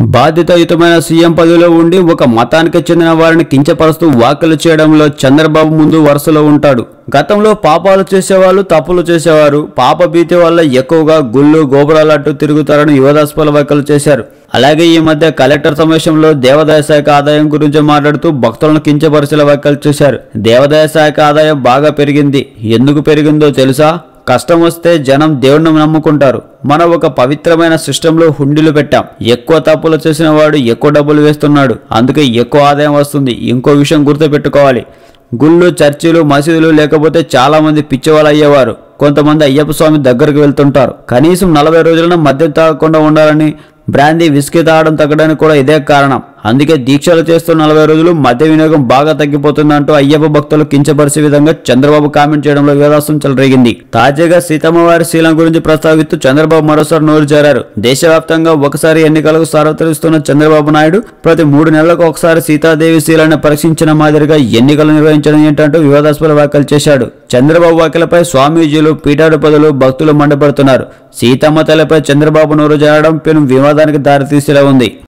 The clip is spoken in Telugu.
బాధ్యతాయుతమైన సీఎం పదవిలో ఉండి ఒక మతానికి చెందిన వారిని కించపరుస్తూ వ్యాఖ్యలు చేయడంలో చంద్రబాబు ముందు వరుసలో ఉంటాడు. గతంలో పాపాలు చేసేవాళ్ళు తప్పులు చేసేవారు. పాప భీతి వల్ల ఎక్కువగా గుళ్ళు గోపురాలు అట్టు తిరుగుతారని యువదాస్పల వ్యాఖ్యలు చేశారు. అలాగే ఈ మధ్య కలెక్టర్ సమావేశంలో దేవాదాయ శాఖ ఆదాయం గురించి మాట్లాడుతూ భక్తులను కించపరిచేలా వ్యాఖ్యలు చేశారు. దేవాదాయ శాఖ ఆదాయం బాగా పెరిగింది. ఎందుకు పెరిగిందో తెలుసా? కష్టం వస్తే జనం దేవుణ్ణి నమ్ముకుంటారు. మనం ఒక పవిత్రమైన సిస్టంలో హుండీలు పెట్టాం. ఎక్కువ తప్పులు చేసిన వాడు ఎక్కువ డబ్బులు వేస్తున్నాడు. అందుకే ఎక్కువ ఆదాయం వస్తుంది. ఇంకో విషయం గుర్తుపెట్టుకోవాలి. గుళ్ళు చర్చిలు మసీదులు లేకపోతే చాలామంది పిచ్చివాళ్ళు అయ్యేవారు. కొంతమంది అయ్యప్ప స్వామి దగ్గరకు వెళ్తుంటారు. కనీసం నలభై రోజులను మద్యం తాగకుండా ఉండాలని బ్రాందీ విస్కీ తాగడం తగ్గడానికి కూడా ఇదే కారణం. అందుకే దీక్షలు చేస్తూ నలభై రోజులు మద్య వినియోగం బాగా తగ్గిపోతుందంటూ అయ్యప్ప భక్తులు కించపరిచే విధంగా చంద్రబాబు కామెంట్ చేయడంలో వివాదం చెలరేగింది. తాజాగా సీతమ్మ వారి శీలం గురించి ప్రస్తావిస్తూ చంద్రబాబు మరోసారి నోరు జారారు. దేశవ్యాప్తంగా ఒకసారి ఎన్నికలకు సార్వత్రిస్తున్న చంద్రబాబు నాయుడు ప్రతి మూడు నెలలకు ఒకసారి సీతాదేవి శీలాన్ని పరీక్షించిన మాదిరిగా ఎన్నికలు నిర్వహించడం ఏంటంటూ వివాదాస్పద వ్యాఖ్యలు చేశాడు. చంద్రబాబు వ్యాఖ్యలపై స్వామీజీలు పీఠాధిపతులు భక్తులు మండిపడుతున్నారు. సీతమ్మ తల్లిపై చంద్రబాబు నోరు జారడం పెను వివాదానికి దారితీసేలా ఉంది.